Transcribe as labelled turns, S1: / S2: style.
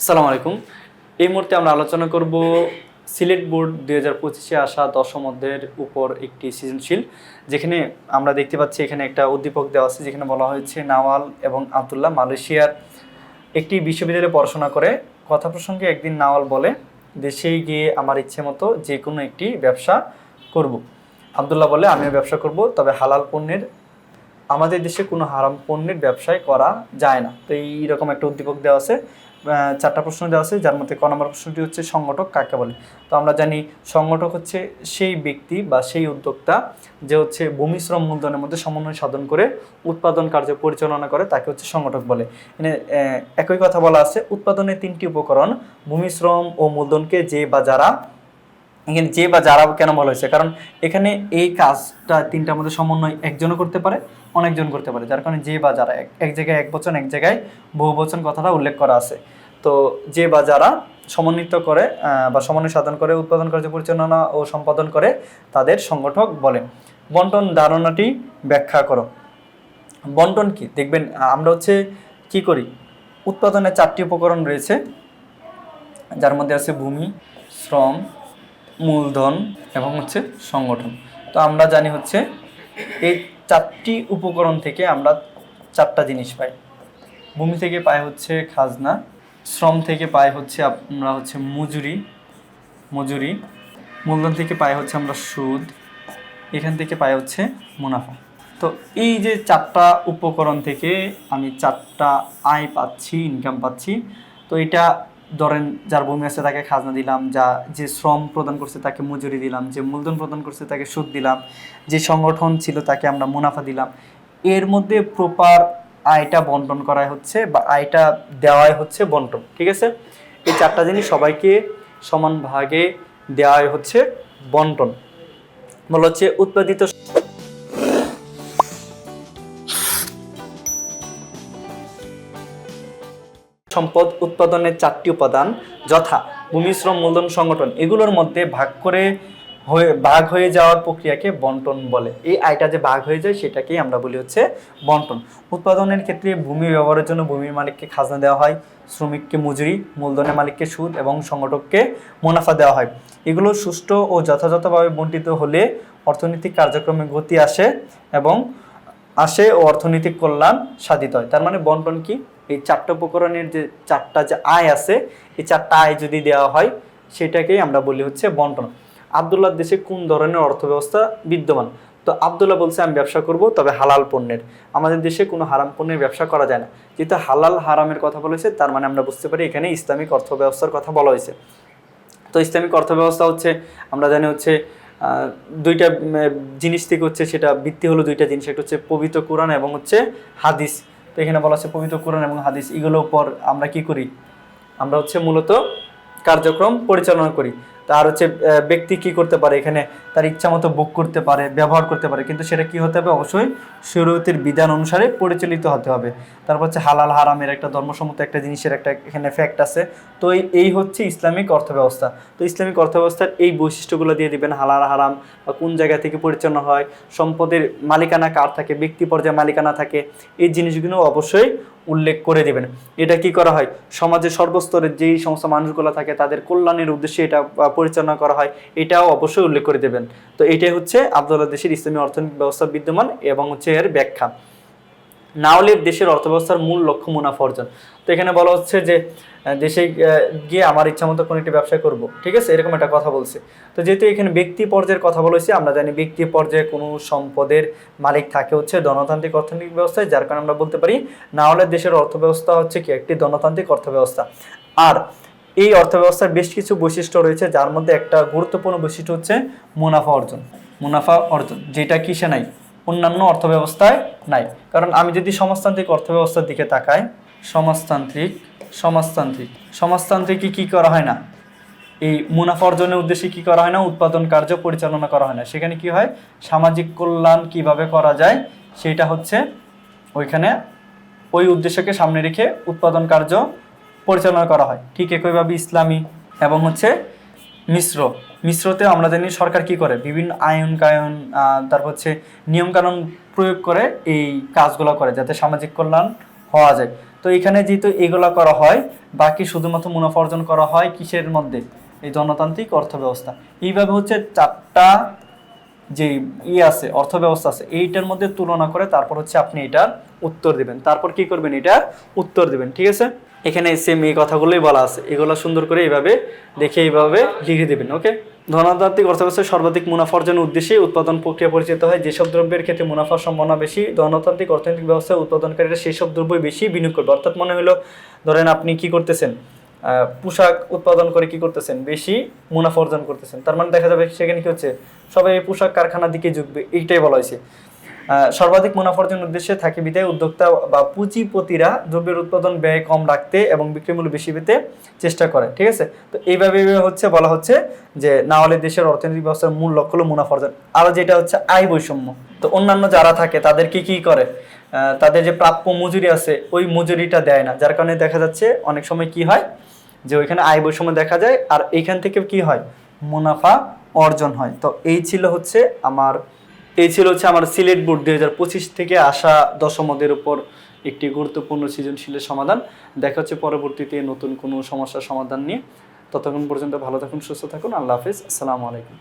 S1: আসসালামু আলাইকুম। এই মুহূর্তে আমরা আলোচনা করব সিলেট বোর্ড দুই হাজার পঁচিশে আসা দশম অধ্যায়ের উপর একটি সৃজনশীল, যেখানে আমরা দেখতে পাচ্ছি এখানে একটা উদ্দীপক দেওয়া আছে, যেখানে বলা হয়েছে নাওয়াল এবং আবদুল্লাহ মালয়েশিয়ার একটি বিশ্ববিদ্যালয়ে পড়াশোনা করে। কথা প্রসঙ্গে একদিন নাওয়াল বলে দেশে গিয়ে আমার ইচ্ছে মতো যে কোনো একটি ব্যবসা করব। আবদুল্লাহ বলে, আমিও ব্যবসা করব, তবে হালাল পণ্যের, আমাদের দেশে কোনো হারাম পণ্যের ব্যবসায় করা যায় না। তো এইরকম একটা উদ্দীপক দেওয়া আছে। চারটা প্রশ্ন দেওয়া আছে, যার মধ্যে ক নম্বর প্রশ্নটি হচ্ছে সংগঠক কাকে বলে? তো আমরা জানি সংগঠক হচ্ছে সেই ব্যক্তি বা সেই উদ্যোক্তা যে হচ্ছে ভূমি শ্রম মূলধনের মধ্যে সমন্বয় সাধন করে উৎপাদন কার্য পরিচালনা করে, তাকে হচ্ছে সংগঠক বলে। এখানে একই কথা বলা আছে, উৎপাদনের তিনটি উপকরণ ভূমি শ্রম ও মূলধনকে যে বা যারা এখানে যে বা যারা কেন বলা হয়েছে? কারণ এখানে এই কাজটা তিনটার মধ্যে সমন্বয় একজনও করতে পারে, অনেকজন করতে পারে। যার কারণে যে বা যারা, এক- জায়গায় এক বচন, এক জায়গায় বহু বচন কথাটা উল্লেখ করা আছে। তো যে বা যারা সমন্বিত করে বা সমন্বয় সাধন করে, উৎপাদন কার্য পরিচালনা ও সম্পাদন করে, তাদের সংগঠক বলে বন্টন ধারণাটি ব্যাখ্যা করো। বন্টন কি? দেখবেন, আমরা হচ্ছে কি করি? উৎপাদনের চারটি উপকরণ রয়েছে, যার মধ্যে আছে ভূমি, শ্রম মূলধন এবং হচ্ছে সংগঠন। তো আমরা জানি হচ্ছে এই চারটি উপকরণ থেকে আমরা চারটা জিনিস পাই। ভূমি থেকে পাই হচ্ছে খাজনা, শ্রম থেকে পাই হচ্ছে আমরা হচ্ছে মজুরি মজুরি। মূলধন থেকে পাই হচ্ছে আমরা সুদ, এখান থেকে পাই হচ্ছে মুনাফা। তো এই যে চারটা উপকরণ থেকে আমি চারটা আয় পাচ্ছি ইনকাম পাচ্ছি, তো এটা ধরেন যার ভূমি আছে তাকে খাজনা দিলাম, যা যে শ্রম প্রদান করছে তাকে মজুরি দিলাম, যে মূলধন প্রদান করছে তাকে সুদ দিলাম, যে সংগঠন ছিল তাকে আমরা মুনাফা দিলাম, এর মধ্যে প্রপার আয়টা বন্টন করাই হচ্ছে বা আয়টা দেওয়াই হচ্ছে বন্টন, ঠিক আছে? এই চারটা জিনিস সবাইকে সমান ভাগে দেওয়াই হচ্ছে বন্টন। বলা হচ্ছে উৎপাদিত সম্পদ উৎপাদনের চারটি উপাদান, যথা ভূমি শ্রম মূলধন, সংগঠন, এগুলোর মধ্যে ভাগ করে হয়ে ভাগ হয়ে যাওয়ার প্রক্রিয়াকে বন্টন বলে। এই আয়টা যে ভাগ হয়ে যায়, সেটাকেই আমরা বলি হচ্ছে বন্টন। উৎপাদনের ক্ষেত্রে ভূমি ব্যবহারের জন্য ভূমির মালিককে খাজনা দেওয়া হয়, শ্রমিককে মজুরি, মূলধনের মালিককে সুদ এবং সংগঠককে মুনাফা দেওয়া হয়। এগুলো সুষ্ঠু ও যথাযথভাবে বন্টিত হলে অর্থনৈতিক কার্যক্রমে গতি আসে এবং আসে ও অর্থনৈতিক কল্যাণ সাধিত হয়। তার মানে বন্টন কি? এই চারটা উপকরণের যে চারটা যে আয় আছে, এই চারটা আয় যদি দেওয়া হয়, সেটাকেই আমরা বলি হচ্ছে বন্টন। আবদুল্লাহ দেশে কোন ধরনের অর্থব্যবস্থা বিদ্যমান? তো আবদুল্লাহ বলছে, আমি ব্যবসা করব, তবে হালাল পণ্যের। আমাদের দেশে কোনো হারাম পণ্যের ব্যবসা করা যায় না। যেহেতু হালাল হারামের কথা বলেছে, তার মানে আমরা বুঝতে পারি, এখানে ইসলামিক অর্থব্যবস্থার কথা বলা হয়েছে। তো ইসলামিক অর্থব্যবস্থা হচ্ছে, আমরা জানি হচ্ছে দুইটা জিনিস থেকে হচ্ছে, সেটা ভিত্তি হলো দুইটা জিনিস। একটা হচ্ছে পবিত্র কোরআন এবং হচ্ছে হাদিস। তো এখানে বলা আছে পবিত্র কোরআন এবং হাদিস। এগুলোর উপর আমরা কি করি? আমরা হচ্ছে মূলত কার্যক্রম পরিচালনা করি। তার হচ্ছে ব্যক্তি কি করতে পারে, এখানে তার ইচ্ছা মতো বুক করতে পারে, ব্যবহার করতে পারে, কিন্তু সেটা কি হতে হবে? অবশ্যই শরীয়তের বিধান অনুসারে পরিচালিত হতে হবে। তারপর হচ্ছে হালাল হারামের একটা ধর্মসম্মত একটা জিনিসের একটা এখানে ফ্যাক্ট আছে। তো এই হচ্ছে ইসলামিক অর্থব্যবস্থা। তো ইসলামিক অর্থব্যবস্থার এই বৈশিষ্ট্যগুলো দিয়ে দিবেন, হালাল হারাম, বা কোন জায়গা থেকে পরিচালনা হয়, সম্পদের মালিকানা কার থাকে, ব্যক্তি পর্যায়ে মালিকানা থাকে, এই জিনিসগুলো অবশ্যই উল্লেখ করে দেবেন। এটা কি করা হয়? সমাজের সর্বস্তরের যেই সমস্ত মানুষগুলো থাকে, তাদের কল্যাণের উদ্দেশ্যে এটা পরিচালনা করা হয়। এটাও অবশ্যই উল্লেখ করে দেবেন। তো এটাই হচ্ছে আবদুল্লাহ দেশের ইসলামী অর্থনৈতিক ব্যবস্থা বিদ্যমান এবং হচ্ছে এর ব্যাখ্যা। না হলে দেশের অর্থব্যবস্থার মূল লক্ষ্য মুনাফা অর্জন। তো এখানে বলা হচ্ছে যে দেশে গিয়ে আমার ইচ্ছা মতো কোনো একটি ব্যবসা করব। ঠিক আছে? এরকম একটা কথা বলছে। তো যেহেতু এখানে ব্যক্তি পর্যায়ের কথা বলেছি আমরা জানি ব্যক্তি পর্যায়ে কোনো সম্পদের মালিক থাকে হচ্ছে গণতান্ত্রিক অর্থনৈতিক ব্যবস্থায়, যার কারণে আমরা বলতে পারি না হলে দেশের অর্থব্যবস্থা হচ্ছে কি? একটি গণতান্ত্রিক অর্থব্যবস্থা। আর এই অর্থব্যবস্থার বেশ কিছু বৈশিষ্ট্য রয়েছে, যার মধ্যে একটা গুরুত্বপূর্ণ বৈশিষ্ট্য হচ্ছে মুনাফা অর্জন। মুনাফা অর্জন, যেটা কিসে নাই? অন্যান্য অর্থব্যবস্থায় নাই। কারণ আমি যদি সমাজতান্ত্রিক অর্থব্যবস্থার দিকে তাকাই, সমাজতান্ত্রিক সমাজতান্ত্রিক সমাজতান্ত্রিক কি করা হয় না? এই মুনাফা অর্জনের উদ্দেশ্যে কি করা হয় না? উৎপাদন কার্য পরিচালনা করা হয় না। সেখানে কি হয়? সামাজিক কল্যাণ কীভাবে করা যায়? সেটা হচ্ছে ওইখানে ওই উদ্দেশ্যকে সামনে রেখে উৎপাদন কার্য পরিচালনা করা হয়। ঠিক একইভাবে ইসলামী এবং হচ্ছে মিশ্র। মিশ্রতে আমরা জানি সরকার কি করে? বিভিন্ন আইন, কায়ন তারপর হচ্ছে নিয়মকানুন প্রয়োগ করে এই কাজগুলো করে যাতে সামাজিক কল্যাণ হওয়া যায়। তো এখানে যেহেতু এগুলো করা হয়, বাকি শুধুমাত্র মুনাফা অর্জন করা হয় কিসের মধ্যে? এই জনতান্ত্রিক অর্থব্যবস্থা। এইভাবে হচ্ছে চারটা যে ই আছে অর্থ ব্যবস্থা আছে, এইটার মধ্যে তুলনা করে তারপর হচ্ছে আপনি এটার উত্তর দিবেন। তারপর কি করবেন? এটার উত্তর দিবেন। ঠিক আছে? এখানে সেম এই কথাগুলোই বলা আছে। এগুলো সুন্দর করে এইভাবে দেখে এইভাবে লিখে দিবেন ওকে ধনাত্মিক অর্থব্যবস্থায় সর্বাধিক মুনাফা অর্জনের উদ্দেশ্যে উৎপাদন প্রক্রিয়া পরিচিত হয়। যেসব দ্রব্যের ক্ষেত্রে মুনাফার সম্ভাবনা বেশি ধনতান্ত্রিক অর্থনৈতিক ব্যবস্থায় উৎপাদনকারীরা সেই সব দ্রব্য বেশি বিনিয়োগ করবে। অর্থাৎ মনে হলো ধরেন আপনি কি করতেছেন? পোশাক উৎপাদন করে কি করতেছেন? বেশি মুনাফা অর্জন করতেছেন। তার মানে দেখা যাবে সেখানে কি হচ্ছে? সবাই এই পোশাক কারখানার দিকে ঝুঁকবে, এইটাই বলা হয়েছে। সর্বাধিক মুনাফা অর্জনের উদ্দেশ্যে থাকে বিধায় উদ্যোক্তা বা পুঁজিপতিরা দ্রব্যের উৎপাদন ব্যয় কম রাখতে এবং বিক্রি মূল্য বেশি পেতে চেষ্টা করে, ঠিক আছে? তো এইভাবে হচ্ছে, বলা হচ্ছে যে না হলে দেশের অর্থনৈতিক ব্যবস্থার মূল লক্ষ্য হলো মুনাফা অর্জন আর যেটা হচ্ছে, আয় বৈষম্য। তো অন্যান্য যারা থাকে, তাদের কি কি করে? তাদের যে প্রাপ্য মজুরি আছে, ওই মজুরিটা দেয় না। যার কারণে দেখা যাচ্ছে, অনেক সময় কি হয় যে ওইখানে আয় বৈষম্য দেখা যায় আর এইখান থেকে কি হয়, মুনাফা অর্জন হয়। তো এই ছিল হচ্ছে আমার এই ছিল হচ্ছে আমার সিলেট বোর্ড দু হাজার পঁচিশ থেকে আসা দশমদের উপর একটি গুরুত্বপূর্ণ সৃজনশীলের সমাধান। দেখা হচ্ছে পরবর্তীতে নতুন কোনো সমস্যার সমাধান নিয়ে। ততক্ষণ পর্যন্ত ভালো থাকুন, সুস্থ থাকুন। আল্লাহ হাফিজ। আসসালামু আলাইকুম।